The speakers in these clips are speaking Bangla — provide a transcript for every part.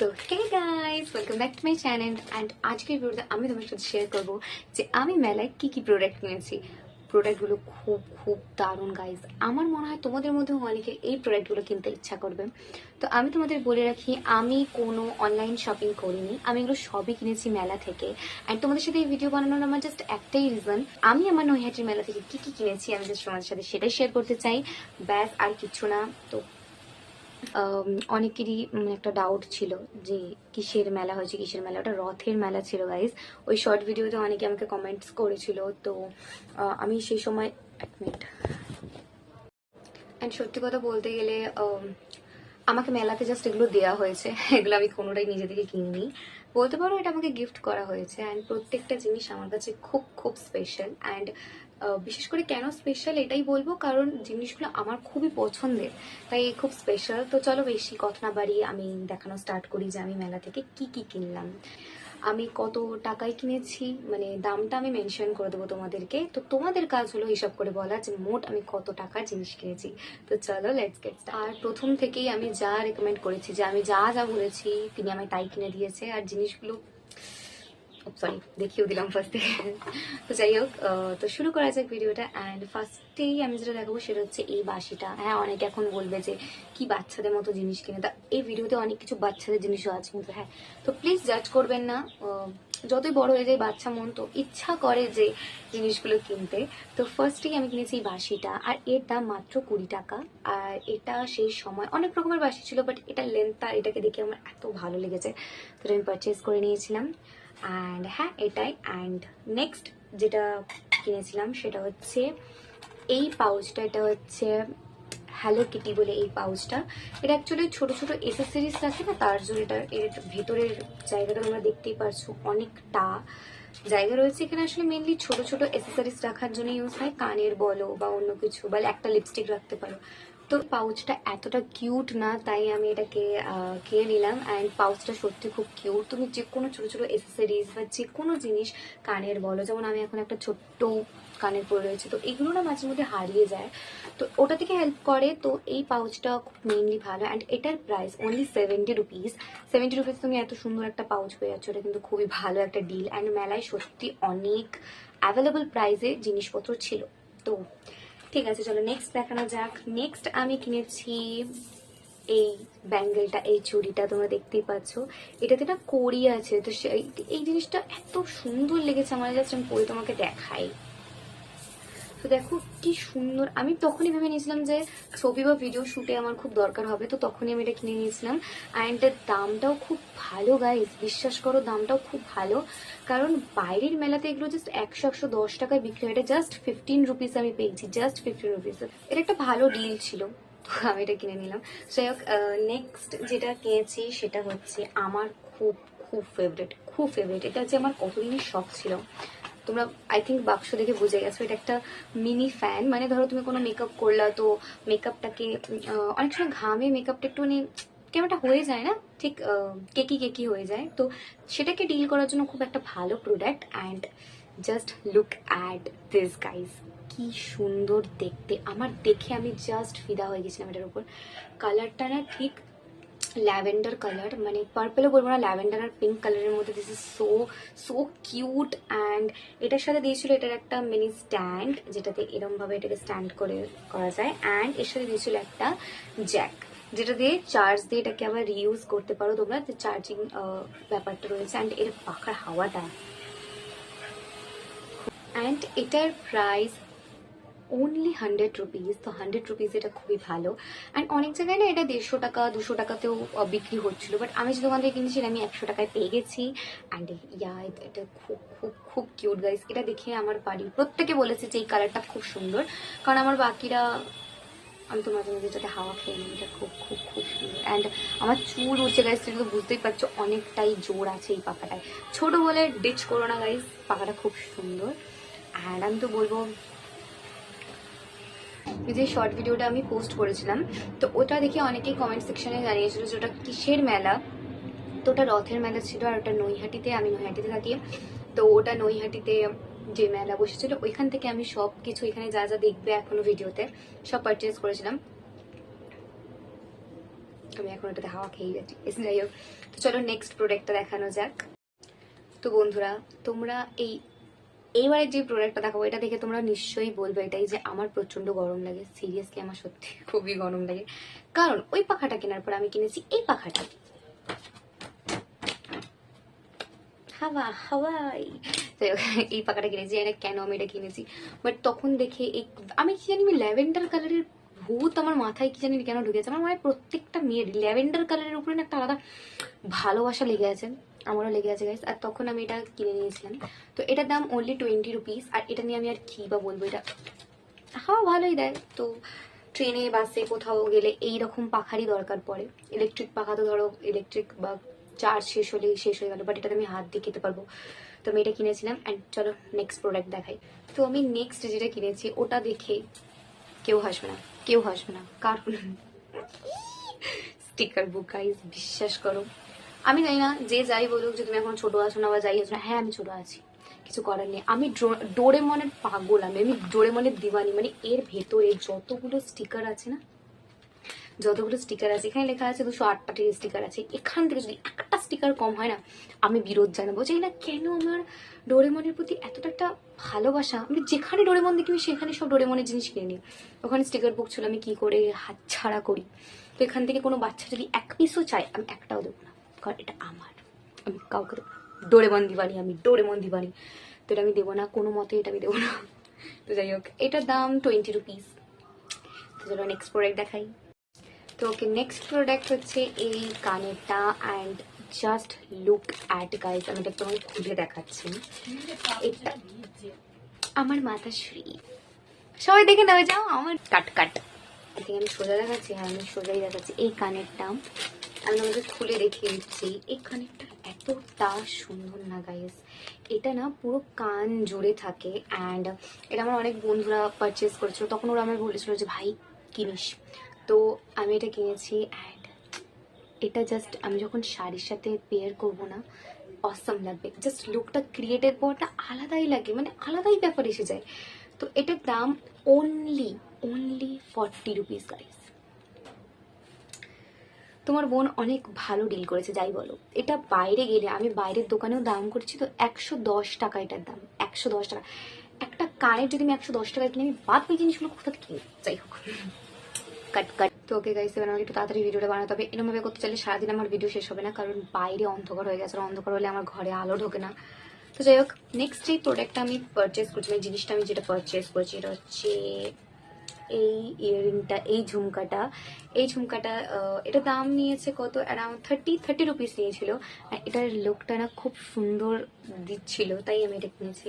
তো hey guys welcome back to my channel and আজকের ভিডিওতে আমি তোমার সাথে শেয়ার করব যে আমি মেলায় কি কি প্রোডাক্ট কিনেছি। প্রোডাক্টগুলো খুব খুব দারুণ গাইস আমার মনে হয় তোমাদের মধ্যেও অনেকে এই প্রোডাক্টগুলো কিনতে ইচ্ছা করবে। তো আমি তোমাদের বলে রাখি, আমি কোনো অনলাইন শপিং করিনি। আমি এগুলো সবই কিনেছি মেলা থেকে। অ্যান্ড তোমাদের সাথে এই ভিডিও বানানোর আমার জাস্ট একটাই রিজন আমি আমার নৈহাটির মেলা থেকে কি কি কিনেছি আমি জাস্ট তোমাদের সাথে সেটাই শেয়ার করতে চাই। ব্যাস, আর কিছু না। তো অনেকেরই একটা ডাউট ছিল যে কিসের মেলা হয়েছে, কিসের মেলা। ওটা রথের মেলা ছিল গাইজ ওই শর্ট ভিডিওতে অনেকে আমাকে কমেন্টস করেছিল, তো আমি সেই সময় এক মিনিট অ্যান্ড সত্যি কথা বলতে গেলে আমাকে মেলাতে জাস্ট এগুলো দেওয়া হয়েছে। এগুলো আমি কোনোটাই নিজে থেকে কিনিনি। বলতে পারো এটা আমাকে গিফট করা হয়েছে। অ্যান্ড প্রত্যেকটা জিনিস আমার কাছে খুব খুব স্পেশাল অ্যান্ড বিশেষ করে কেন স্পেশাল এটাই বলব, কারণ জিনিসগুলো আমার খুবই পছন্দের, তাই খুব স্পেশাল তো চলো বেশি কথা না বাড়িয়ে আমি দেখানো স্টার্ট করি যে আমি মেলা থেকে কি কি কিনলাম। আমি কত টাকায় কিনেছি মানে দামটা আমি মেনশন করে দেবো তোমাদেরকে। তো তোমাদের কাজ হলো হিসাব করে বলা যে মোট আমি কত টাকার জিনিস কিনেছি। তো চলো লেটস গেট আর প্রথম থেকেই আমি যা রেকমেন্ড করেছি, যে আমি যা যা বলেছি, তিনি আমায় তাই কিনে দিয়েছে। আর জিনিসগুলো সরি দেখিয়েও দিলাম ফার্স্টে তো যাই হোক তো শুরু করা যাক ভিডিওটা অ্যান্ড ফার্স্টেই আমি যেটা দেখাবো সেটা হচ্ছে এই বাসিটা হ্যাঁ অনেকে এখন বলবে যে, কি বাচ্চাদের মতো জিনিস কিনে? তা এই ভিডিওতে অনেক কিছু বাচ্চাদের জিনিসও আছে কিন্তু হ্যাঁ। তো প্লিজ জাজ করবেন না। যতই বড় হয়ে যায় বাচ্চা মন তো ইচ্ছা করে যে জিনিসগুলো কিনতে। তো ফার্স্টেই আমি কিনেছি এই বাসিটা আর এর দাম মাত্র কুড়ি টাকা। আর এটা সেই সময় অনেক রকমের বাসি ছিল বাট এটা লেন্থ আর এটাকে দেখে আমার এত ভালো লেগেছে। তো আমি পারচেস করে নিয়েছিলাম। অ্যান্ড হ্যাঁ এটাই। অ্যান্ড নেক্সট যেটা কিনেছিলাম সেটা হচ্ছে এই পাউচটা এটা হচ্ছে হ্যালো কিটি বলে এই পাউচটা এটা অ্যাকচুয়ালি ছোট ছোট এসেসরিজ থাকে না, তার জন্য এটা এর ভেতরের জায়গাটা তোমরা দেখতেই পারছ অনেকটা। জায়গা রয়েছে এখানে আসলে মেনলি ছোট ছোট এসেসরিজ রাখার জন্য ইউজ হয়। কানের বলো বা অন্য কিছু, বা একটা লিপস্টিক রাখতে পারো। তো পাউচটা এতটা কিউট না, তাই আমি এটাকে কিনে নিলাম। অ্যান্ড পাউচটা সত্যি খুব কিউট তুমি যে কোনো ছোটো ছোটো এসেসরিজ বা যে কোনো জিনিস কানের বলো, যেমন আমি এখন একটা ছোট্ট কানের পরে রয়েছে, তো এগুলো না মাঝে মধ্যে হারিয়ে যায়। তো ওটা থেকে হেল্প করে, তো এই পাউচটা খুব মেইনলি ভালো। অ্যান্ড এটার price only seventy rupees seventy rupees তুমি এত সুন্দর একটা পাউচ পেয়ে যাচ্ছ, এটা কিন্তু খুবই ভালো একটা ডিল অ্যান্ড মেলায় সত্যি অনেক অ্যাভেলেবল প্রাইসে জিনিসপত্র ছিল। তো ঠিক আছে, চলো নেক্সট দেখানো যাক। নেক্সট আমি কিনেছি এই ব্যাঙ্গেলটা এই চুড়িটা, তোমরা দেখতেই পাচ্ছ। এটাতে না কড়ি আছে, তো এই জিনিসটা এত সুন্দর লেগেছে, আমার জাস্ট আমি পরে তোমাকে দেখাই। তো দেখো কি সুন্দর। আমি তখনই ভেবে নিয়েছিলাম যে ছবি বা ভিডিও শুটে আমার খুব দরকার হবে, তো তখনই আমি এটা কিনে নিয়েছিলাম। অ্যান্ড দামটাও খুব ভালো গাইস বিশ্বাস করো, দামটাও খুব ভালো। কারণ বাইরের মেলাতে এগুলো জাস্ট একশো একশো দশ টাকায় বিক্রি হয়। এটা জাস্ট ফিফটিন রুপিস আমি পেয়েছি জাস্ট ফিফটিন রুপিস এটা একটা ভালো ডিল ছিল, তো আমি এটা কিনে নিলাম। যাই হোক নেক্সট যেটা কিনেছি সেটা হচ্ছে আমার খুব খুব ফেভারিট খুব ফেভারিট এটা হচ্ছে আমার কতদিনই শখ ছিল। তোমরা আই থিঙ্ক বাক্স দেখে বুঝে গেছো, এটা একটা মিনি ফ্যান মানে ধরো তুমি কোনো মেকআপ করলা, তো মেকআপটাকে অনেক সময় ঘামে মেকআপটা একটু মানে কেমনটা হয়ে যায় না? ঠিক কেকি কেকি হয়ে যায়। তো সেটাকে ডিল করার জন্য খুব একটা ভালো product and just look at this guys কি সুন্দর দেখতে। আমার দেখে আমি জাস্ট ফিদা হয়ে গেছিলাম এটার উপর। কালারটা না ঠিক ল্যাভেন্ডার কালার মানে পার্পেলও বলব না ল্যাভেন্ডার আর পিঙ্ক কালারের মধ্যে this is so so cute and এটার সাথে দিয়েছিল এটার একটা মিনি স্ট্যান্ড যেটাতে এরমভাবে এটাকে স্ট্যান্ড করে, করা যায় অ্যান্ড এর সাথে দিয়েছিল একটা জ্যাক যেটা দিয়ে চার্জ দিয়ে এটাকে আবার রিউজ করতে পারো তোমরা চার্জিং ব্যাপারটা রয়েছে অ্যান্ড এর পাখার হাওয়াটা। অ্যান্ড এটার প্রাইস অনলি হান্ড্রেড রুপিস তো হান্ড্রেড রুপিস এটা খুবই ভালো। অ্যান্ড অনেক জায়গায় না এটা দেড়শো টাকা, দুশো টাকাতেও বিক্রি হচ্ছিল। বাট আমি যে দোকান থেকে কিনেছি, আমি একশো টাকায় পেয়ে গেছি। অ্যান্ড ইয়া এটা- খুব খুব খুব কিউট গাইস এটা দেখে আমার বাড়ির প্রত্যেকে বলেছে যে এই কালারটা খুব সুন্দর। কারণ আমার বাকিরা, আমি তো মাঝে মাঝে এটাতে হাওয়া খেয়ে নিই, এটা খুব খুব খুব সুন্দর। অ্যান্ড আমার চুল উঠছে গাইস তুমি তো বুঝতেই পারছ, অনেকটাই জোর আছে এই পাখাটায়। ছোট বলে ডিচ করো না গাইস পাখাটা খুব সুন্দর। অ্যান্ড আমি তো বলব যে শর্ট ভিডিওটা আমি পোস্ট করেছিলাম, তো ওটা দেখে অনেকেই কমেন্ট সেকশনে জানিয়েছিল যে ওটা কিসের মেলা? তো ওটা রথের মেলা ছিল আর ওটা নৈহাটিতে, আমি নৈহাটিতে থাকি। তো ওটা নৈহাটিতে যে মেলা বসেছিল, ওইখান থেকে আমি সব কিছু এখানে যা যা দেখবে এখনও ভিডিওতে সব পারচেজ করেছিলাম। আমি এখন এটাতে হাওয়া খেয়ে যাচ্ছি। যাই হোক তো চলো নেক্সট প্রোডাক্টটা দেখানো যাক। তো বন্ধুরা, তোমরা এই এইবারে যে প্রোডাক্টটা দেখাবো, এটা দেখে তোমরা নিশ্চয়ই বলবে এটাই যে আমার প্রচণ্ড গরম লাগে। সিরিয়াসলি আমার সত্যি খুবই গরম লাগে। কারণ ওই পাখাটা কেনার পর আমি কিনেছি এই পাখাটা। হাওয়া, হাওয়াই। এই পাখাটা কিনেছি এটা কেন আমি এটা কিনেছি। বাট তখন দেখে এই, আমি কি জানি, ল্যাভেন্ডার কালারের ভূত আমার মাথায় কি জানি কেন ঢুকেছে। আমার মানে প্রত্যেকটা মেয়ের ল্যাভেন্ডার কালারের উপরে একটা আলাদা ভালোবাসা লেগে আছে। আমারও লেগে আছে গাইস আর তখন আমি এটা কিনে নিয়েছিলাম। তো এটার দাম অনলি টোয়েন্টি রুপিস আর এটা নিয়ে আমি আর কি বা বলব? এটা হাওয়া ভালোই দেয়। তো ট্রেনে, বাসে কোথাও গেলে এই রকম পাখারই দরকার পড়ে। ইলেকট্রিক পাখা তো ধরো ইলেকট্রিক বা চার্জ শেষ হলেই শেষ হয়ে গেল বাট এটাতে আমি হাত দিয়ে খেতে পারব। তো আমি এটা কিনেছিলাম অ্যান্ড চলো নেক্সট প্রোডাক্ট দেখাই। তো আমি নেক্সট যেটা কিনেছি, ওটা দেখে কেউ হাসবে না। কেউ হাসবে না। কারণ স্টিকার বুক গাইজ বিশ্বাস করো। আমি জানি না, যে যাই বলুক, যে তুমি এখন ছোট আছো না বা যাই আছো না হ্যাঁ আমি ছোট আছি। কিছু করার নেই। আমি ডোরেমনের পাগল, আমি আমি ডোরেমনের দিওয়ানি। মানে এর ভেতরে যতগুলো স্টিকার আছে না, যতগুলো স্টিকার আছে, এখানে লেখা আছে দুশো আটটা স্টিকার আছে। এখান থেকে যদি একটা স্টিকার কম হয় না, আমি বিরোধ জানাব। জানি না কেন আমার ডোরেমনের প্রতি এতটা একটা ভালোবাসা। আমি যেখানে ডোরেমন দেখি, আমি সেখানে সব ডোরেমনের জিনিস কিনে নিই। ওখানে স্টিকার বুক ছিল, আমি কি করে হাত ছাড়া করি? তো এখান থেকে কোনো বাচ্চা যদি এক পিসও চায়, আমি একটাও দেবো না। কারণ এটা আমার। আমি কাউকে দেবো না। ডোরেমন দিবানি আমি ডোরেমন দিবানি তো এটা আমি দেবো না, কোনো মতে এটা আমি দেবো না। তো যাই হোক, এটার দাম টোয়েন্টি রুপিস তো চলো নেক্সট প্রোডাক্ট দেখাই। তো ওকে নেক্সট প্রোডাক্ট হচ্ছে এই কানেরটা। And just look at guys আমি এটা তোমাকে খুলে দেখাচ্ছি। আমার মাথা শ্রী সবাই দেখে নেবে যাও, আমার। কাট কাট আমি সোজা দেখাচ্ছি হ্যাঁ আমি সোজাই দেখাচ্ছি। এই কানেরটা আমি খুলে দেখিয়ে দিচ্ছি, এই কানেরটা এতটা সুন্দর না গাইজ এটা না পুরো কান জুড়ে থাকে অ্যান্ড এটা আমার অনেক বন্ধুরা পারচেস করেছিল। তখন ওরা আমার বলেছিল যে, ভাই, কিনিস। তো আমি এটা কিনেছি অ্যান্ড এটা জাস্ট আমি যখন শাড়ির সাথে পেয়ার করব না অসম লাগবে। জাস্ট লুকটা ক্রিয়েটের পরটা আলাদাই লাগে মানে আলাদাই ব্যাপার এসে যায়। তো এটার দাম only only forty rupees guys তোমার বোন অনেক ভালো ডিল করেছে, যাই বলো। এটা বাইরে গেলে, আমি বাইরের দোকানেও দাম করছি তো একশো দশ টাকা এটার দাম, একশো দশ টাকা। একটা কানের যদি আমি একশো দশ টাকায় কিনে, আমি বাদ বাকি জিনিসগুলো কোথা থেকে কিনি যাই হোক। কাট কাট তো ওকে এবার আমাকে একটু তাড়াতাড়ি ভিডিওটা বানাতে হবে। এরমভাবে করতে চাইলে সারাদিন আমার ভিডিও শেষ হবে না, কারণ বাইরে অন্ধকার হয়ে গেছে, আর অন্ধকার হলে আমার ঘরে আলো ঢোকে না। তো যাই হোক নেক্সট যে প্রোডাক্টটা আমি পারচেস করছি মানে জিনিসটা আমি যেটা পারচেস করছি, এটা হচ্ছে এই ইয়াররিংটা এই ঝুমকাটা। এই ঝুমকাটা এটা দাম নিয়েছে কত? অ্যারাউন্ড থার্টি থার্টি রুপিস নিয়েছিল। এটার লুকটা না খুব সুন্দর দিচ্ছিল, তাই আমি এটা কিনেছি।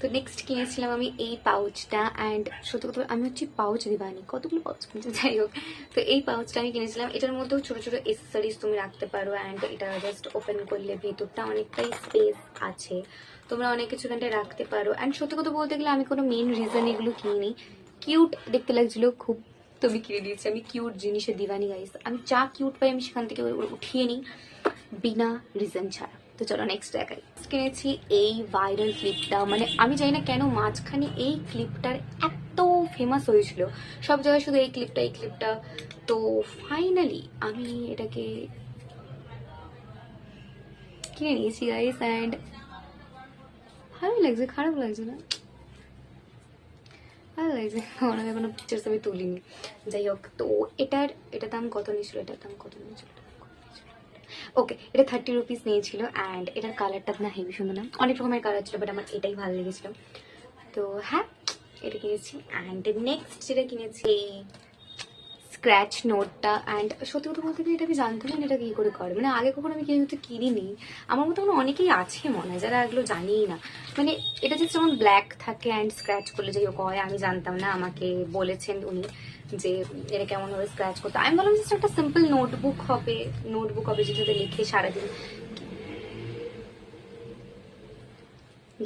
তো নেক্সট কিনেছিলাম আমি এই পাউচটা অ্যান্ড সত্যি কথা আমি হচ্ছে পাউচ দিবানি। কতগুলো পাউচ কিনেছি? যাই হোক। তো এই পাউচটা আমি কিনেছিলাম। এটার মধ্যেও ছোটো ছোটো এসেসারিজ তুমি রাখতে পারো অ্যান্ড এটা জাস্ট ওপেন করলে ভেতরটা অনেকটাই স্পেস আছে। তোমরা অনেক কিছু এখানটায় রাখতে পারো। অ্যান্ড সত্যি কথা বলতে গেলে আমি কোনো মেন রিজন এগুলো কিনিনি। কিউট দেখতে লাগছিল, খুব তো আমি কিনে দিয়েছি। আমি কিউট জিনিসের দিবানি গাইস আমি যা কিউট পাই আমি সেখান থেকে উঠিয়ে নিই বিনা রিজন ছাড়া। তো চলো নেক্সট দেখাই। কিনেছি এই ভাইরাল ক্লিপটা মানে আমি জানি না কেন মাঝখানে এই ক্লিপটার এত ফেমাস হয়েছিল। সব জায়গায় শুধু এই ক্লিপটা এই ক্লিপটা তো ফাইনালি আমি এটাকে কিনে নিয়েছি গাইস অ্যান্ড ভালোই লাগছে, খারাপ লাগছে না? ভালো কোনো পিকচার ছবি তুলিনি। যাই হোক, তো এটার এটার দাম কত নিয়েছিল? এটার দাম কত নিয়েছিল? ওকে এটা থার্টি রুপিস নিয়েছিল অ্যান্ড এটার কালারটা না হেভি সুন্দর না। অনেক রকমের কালার ছিল বাট আমার এটাই ভালো লেগেছিল। তো হ্যাঁ এটা কিনেছি অ্যান্ড নেক্সট যেটা কিনেছি এই স্ক্র্যাচ নোটটা অ্যান্ড সত্যি কথা বলতে গেলে এটা আমি জানতাম না এটা কী করে করে। মানে আগে কখনো আমি কিন্তু কিনিনি। আমার মতো মনে অনেকেই আছে মনে হয় যারা এগুলো জানিই না। মানে এটা জাস্ট যেমন ব্ল্যাক থাকে অ্যান্ড স্ক্র্যাচ করলে হোক, হয়, আমি জানতাম না, আমাকে বলেছেন উনি যে এটা কেমন হবে স্ক্র্যাচ করতে। আমি বললাম জাস্ট একটা সিম্পল নোটবুক হবে নোটবুক হবে যেটাতে লিখে সারাদিন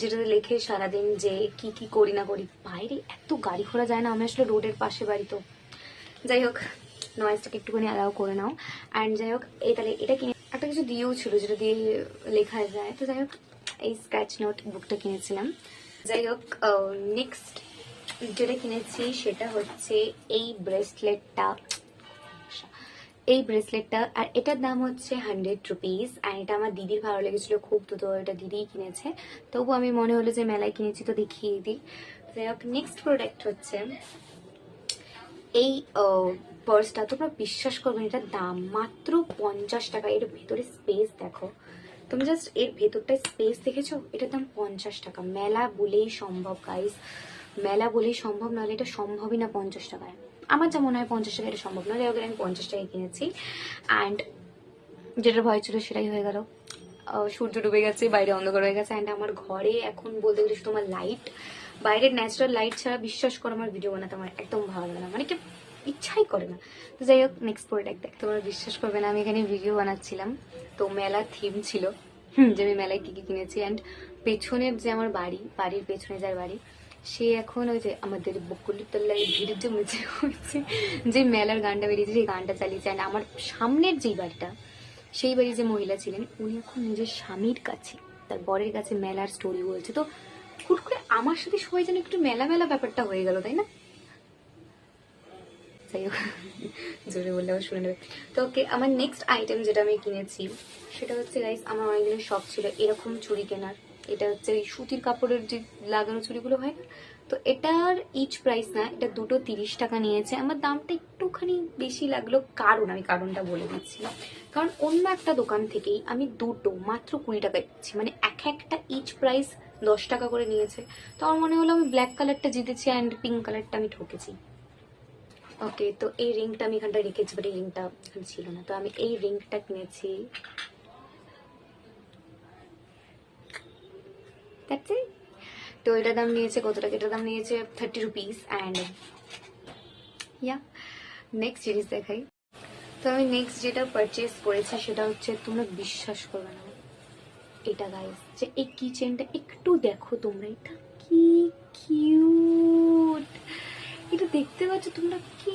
যেটাতে লেখে সারাদিন যে কি কি করি না করি। বাইরে এত গাড়ি ঘোড়া যায় না, আমি আসলে রোডের পাশে বাড়ি তো। যাই হোক নয়েজটাকে একটুখানি অ্যালাউ করে নাও। অ্যান্ড যাই হোক এই তাহলে এটা কিনে একটা কিছু দিয়েও ছিল, যেটা দিয়ে লেখা যায়। তো যাই হোক এই স্ক্র্যাচ নোট বুকটা কিনেছিলাম। যাই হোক নেক্সট যেটা কিনেছি সেটা হচ্ছে এই ব্রেসলেটটা এই ব্রেসলেটটা আর এটার দাম হচ্ছে হান্ড্রেড রুপিস আর এটা আমার দিদির ভালো লেগেছিল, খুব তো এটা দিদিই কিনেছে। তবু আমি মনে হলো যে মেলায় কিনেছি তো দেখিয়ে দিই। যাই হোক নেক্সট প্রোডাক্ট হচ্ছে এই পার্সটা তোমরা বিশ্বাস করবে না, এটার দাম মাত্র পঞ্চাশ টাকা। এর ভেতরে স্পেস দেখো। তুমি জাস্ট এর ভেতরটায় স্পেস দেখেছ? এটার দাম পঞ্চাশ টাকা। মেলা বলেই সম্ভব গাইস মেলা বলেই সম্ভব নাহলে এটা সম্ভবই না পঞ্চাশ টাকায়। আমার যা মনে হয় পঞ্চাশ টাকা এটা সম্ভব। না ওকে আমি পঞ্চাশ টাকায় কিনেছি। অ্যান্ড যেটা ভয় ছিল সেটাই হয়ে গেল। সূর্য ডুবে গেছে বাইরে অন্ধকার হয়ে গেছে। অ্যান্ড আমার ঘরে এখন বলতে গেলে শুধু আমার লাইট বাইরের ন্যাচারাল লাইট ছাড়া বিশ্বাস করে আমার ভিডিও বানাতে আমার একদম ভালো লাগে না। মানে কি ইচ্ছাই করে না। তো যাই হোক নেক্সট প্রোডাক্ট দেখ, তোমরা বিশ্বাস করবে না, আমি এখানে ভিডিও বানাচ্ছিলাম। তো মেলার থিম ছিল যে আমি মেলায় কী কী কিনেছি। অ্যান্ড পেছনের যে আমার বাড়ি, বাড়ির পেছনে যার বাড়ি, সে এখন ওই যে আমাদের বকুলতলায় ভিড় জমেছে, হয়েছে, যে মেলার গানটা বেরিয়েছে, সেই গানটা চালিয়েছে। অ্যান্ড আমার সামনের যেই বাড়িটা, সেই বাড়ি যে মহিলা ছিলেন, উনি এখন নিজের স্বামীর কাছে, তার বরের কাছে মেলার স্টোরি বলছে। তো হুট করে আমার সাথে সবাই যেন একটু মেলা মেলা ব্যাপারটা হয়ে গেল, তাই না? যাই হোক, জোরে বললে আবার শুনে নেবে। তো ওকে, আমার নেক্সট আইটেম যেটা আমি কিনেছি, সেটা হচ্ছে গাইস আমার অনেকদিনের শখ ছিল এরকম চুড়ি কেনার। এটা হচ্ছে ওই সুতির কাপড়ের যে লাগানো চুড়িগুলো হয় না? তো এটার ইচ প্রাইস না, এটা দুটো তিরিশ টাকা নিয়েছে। আমার দামটা একটুখানি বেশি লাগল, কারণ আমি কারণটা বলে দিচ্ছি। কারণ অন্য একটা দোকান থেকেই আমি দুটো, মাত্র কুড়ি টাকা দিচ্ছি। মানে এক একটা ইচ প্রাইস দশ টাকা করে নিয়েছে। তো আমার মনে হলো আমি ব্ল্যাক কালারটা জিতেছি অ্যান্ড পিঙ্ক কালারটা আমি ঠকেছি। ওকে তো এই রিংটা আমি এখানটা রেখেছি বাট এই রিংটা ছিল না। তো আমি এই রিংটা কিনেছি। That's it. তো এটার দাম নিয়েছে কত টাকা? এটার দাম নিয়েছে thirty rupees and yeah next জিনিস দেখাই। তো আমি নেক্সট যেটা পারচেস করেছি সেটা হচ্ছে তোমরা বিশ্বাস করবে না। এটা গাইস যে এই কিচেনটা একটু দেখো তোমরা, এটা কি কিউট এটা দেখতে পাচ্ছ তোমরা কি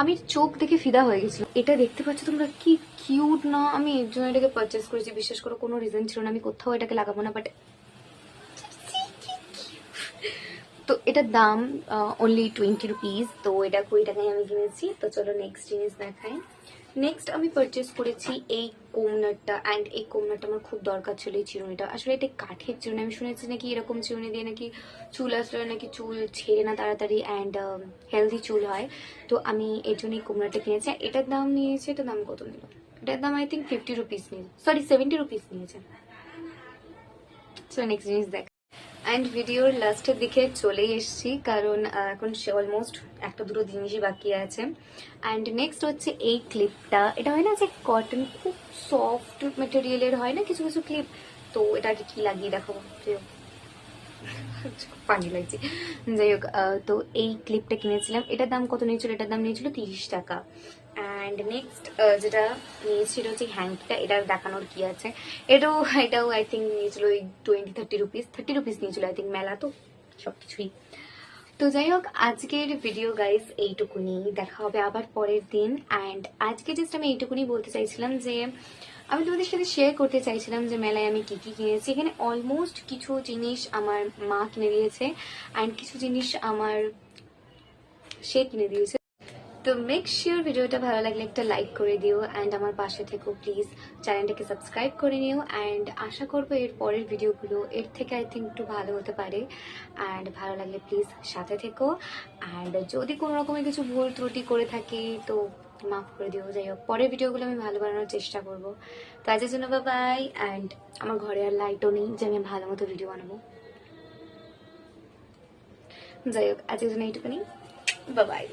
আমি চোখ দেখে ফিদা হয়ে গেছিল এটা দেখতে পাচ্ছ তোমরা কি কিউট না? আমি এর জন্য এটাকে পারচেস করেছি, বিশ্বাস করো, কোনো রিজন ছিল না। আমি কোথাও এটাকে লাগাবো না বাট তো এটার দাম অনলি টোয়েন্টি রুপিস তো এটা কুড়ি টাকায় আমি কিনেছি, তো চলো নেক্সট জিনিস দেখাই। নেক্সট আমি পারচেস করেছি এই কোমনারটা অ্যান্ড এই কোমনারটা আমার খুব দরকার ছিল এই চিরুনিটা। আসলে এটা কাঠের চিরুনি, আমি শুনেছি নাকি এরকম চিরুনি দিয়ে নাকি চুল আসলে নাকি চুল ছেড়ে না তাড়াতাড়ি অ্যান্ড হেলদি চুল হয়। তো আমি এর জন্য এই কোমনারটা কিনেছি এটার দাম নিয়েছে, এটার দাম কত নিল? এটার দাম আই থিঙ্ক ফিফটি রুপিস নিয়েছে সরি সেভেন্টি রুপিস নিয়েছে। চলো নেক্সট জিনিস দেখ অ্যান্ড ভিডিওর লাস্টের দিকে চলেই এসেছি, কারণ এখন সে অলমোস্ট একটা দুটো জিনিসই বাকি আছে। অ্যান্ড নেক্সট হচ্ছে এই ক্লিপটা এটা হয় না যে কটন খুব সফট মেটেরিয়ালের হয় না, কিছু কিছু ক্লিপ তো এটাকে কি লাগিয়ে দেখাবো? পানি লাগছে। যাই হোক তো এই ক্লিপটা কিনেছিলাম। এটার দাম কত নিয়েছিল? এটার দাম নিয়েছিল তিরিশ টাকা। অ্যান্ড নেক্সট যেটা নিয়েছিল হচ্ছে হ্যাঙ্কিটা এটার দেখানোর কি আছে? এটাও এটাও আই থিঙ্ক নিয়েছিল ওই twenty thirty rupees thirty rupees নিয়েছিল আই থিঙ্ক মেলা তো সব কিছুই তো যাই হোক, আজকের ভিডিও গাইস এইটুকুনি। দেখা হবে আবার পরের দিন। অ্যান্ড আজকে জাস্ট আমি এইটুকুনি বলতে চাইছিলাম যে, আমি তোমাদের সাথে শেয়ার করতে চাইছিলাম যে মেলায় আমি কি কি কিনেছি। এখানে অলমোস্ট কিছু জিনিস আমার মা কিনে দিয়েছে। অ্যান্ড কিছু জিনিস আমার সে কিনে দিয়েছে। তো মেক শিওর ভিডিওটা ভালো লাগলে একটা লাইক করে দিও অ্যান্ড আমার পাশে থেকো প্লিজ চ্যানেলটাকে সাবস্ক্রাইব করে নিও অ্যান্ড আশা করব এর পরের ভিডিওগুলো এর থেকে আই থিঙ্ক একটু ভালো হতে পারে। অ্যান্ড ভালো লাগলে প্লিজ সাথে থেকো। অ্যান্ড যদি কোনো রকমের কিছু ভুল ত্রুটি করে থাকি, তো মাফ করে দিও। যাই হোক, পরের ভিডিওগুলো আমি ভালো বানানোর চেষ্টা করব। তো আজকের জন্য বাই অ্যান্ড আমার ঘরে আর লাইটও নেই, যে আমি ভালো মতো ভিডিও বানাবো। যাই হোক, আজকের জন্য এইটুকুনি। বাই